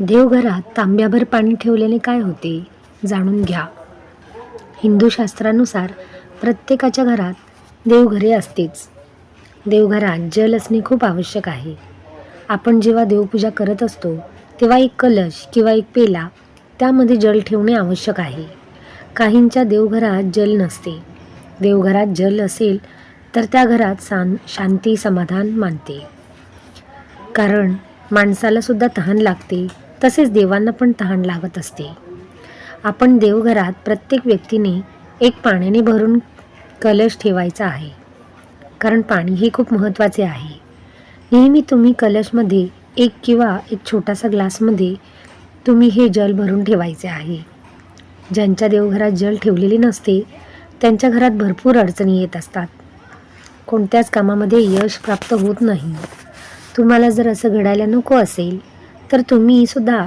देवघरात तांब्याभर पाणी ठेवल्याने काय होते जाणून घ्या. हिंदू शास्त्रानुसार प्रत्येकाच्या घरात देवघरे असतेच. देवघरात जल असणे खूप आवश्यक आहे. आपण जेव्हा देवपूजा करत असतो तेव्हा एक कलश किंवा एक पेला त्यामध्ये जल ठेवणे आवश्यक आहे. काहींच्या देवघरात जल नसते. देवघरात जल असेल तर त्या घरात शां शांती समाधान मानते. कारण माणसाला सुद्धा तहान लागते. तसेच देवांना पण तहान लागत असते. आपण देवघरात प्रत्येक व्यक्तीने एक पाण्याने भरून कलश ठेवायचा आहे. कारण पाणी हे खूप महत्त्वाचे आहे. नेहमी तुम्ही कलशमध्ये एक किंवा एक छोटासा ग्लासमध्ये तुम्ही हे जल भरून ठेवायचे आहे. ज्यांच्या देवघरात जल ठेवलेले नसते त्यांच्या घरात भरपूर अडचणी येत असतात. कोणत्याच कामामध्ये यश प्राप्त होत नाही. तुम्हाला जर असं घडायला नको असेल तर तुम्ही सुद्धा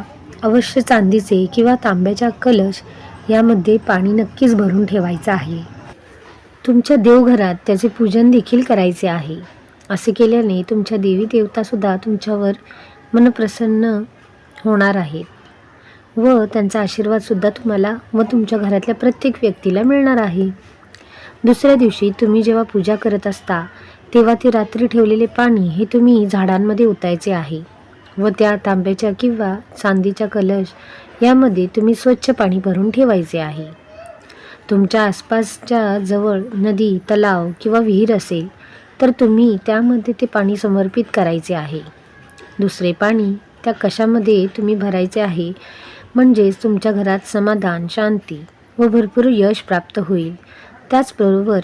अवश्य चांदीचे किंवा तांब्याच्या कलश यामध्ये पाणी नक्कीच भरून ठेवायचं आहे. तुमच्या देवघरात त्याचे पूजन देखील करायचे आहे. असे केल्याने तुमच्या देवी देवतासुद्धा तुमच्यावर मनप्रसन्न होणार आहेत व त्यांचा आशीर्वादसुद्धा तुम्हाला व तुमच्या घरातल्या प्रत्येक व्यक्तीला मिळणार आहे. दुसऱ्या दिवशी तुम्ही जेव्हा पूजा करत असता तेव्हा ते रात्री ठेवलेले पाणी हे तुम्ही झाडांमध्ये ओतायचे आहे व त्या तांब्याच्या किंवा चांदीच्या कलश यामध्ये तुम्ही स्वच्छ पाणी भरून ठेवायचे आहे. तुमच्या आसपासच्या जवळ नदी तलाव किंवा विहीर असेल तर तुम्ही त्यामध्ये ते पाणी समर्पित करायचे आहे. दुसरे पाणी त्या कशामध्ये तुम्ही भरायचे आहे म्हणजेच तुमच्या घरात समाधान शांती व भरपूर यश प्राप्त होईल. त्याचबरोबर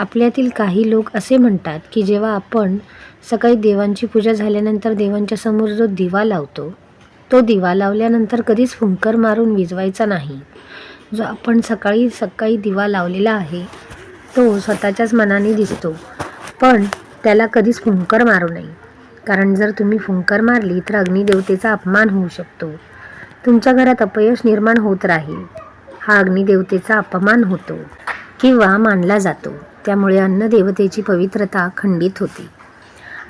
आपल्यातील काही लोक असे म्हणतात की जेव्हा आपण सकाळी देवांची पूजा झाल्यानंतर देवांच्या समोर जो दिवा लावतो तो दिवा लावल्यानंतर कधीच फुंकर मारून विजवायचा नाही. जो आपण सकाळी सकाळी दिवा लावलेला आहे तो स्वतःच्याच मनाने दिसतो पण त्याला कधीच फुंकर मारू नये. कारण जर तुम्ही फुंकर मारली तर अग्निदेवतेचा अपमान होऊ शकतो. तुमच्या घरात अपयश निर्माण होत राहील. हा अग्निदेवतेचा अपमान होतो किंवा मानला जातो. त्यामुळे अन्नदेवतेची पवित्रता खंडित होते.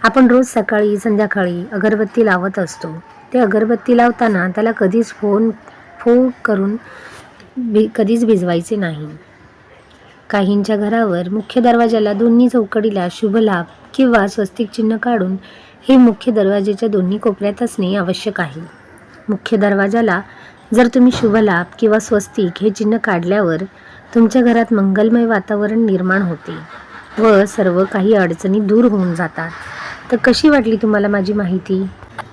आपण रोज सकाळी संध्याकाळी अगरबत्ती लावत असतो. ते अगरबत्ती लावताना त्याला कधीच फोन फो करून भि कधीच भिजवायचे नाही. काहींच्या घरावर मुख्य दरवाजाला दोन्ही चौकडीला शुभलाभ किंवा स्वस्तिक चिन्ह काढून हे मुख्य दरवाजेच्या दोन्ही कोपऱ्यात असणे आवश्यक आहे. मुख्य दरवाजाला जर तुम्ही शुभलाभ किंवा स्वस्तिक हे चिन्ह काढल्यावर तुमच्या घरात मंगलमय वातावरण निर्माण होते व सर्व काही अडचणी दूर होऊन जातात. तर कशी वाटली तुम्हाला माझी माहिती?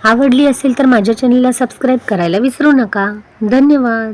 आवडली असेल तर माझ्या चॅनलला सबस्क्राईब करायला विसरू नका. धन्यवाद.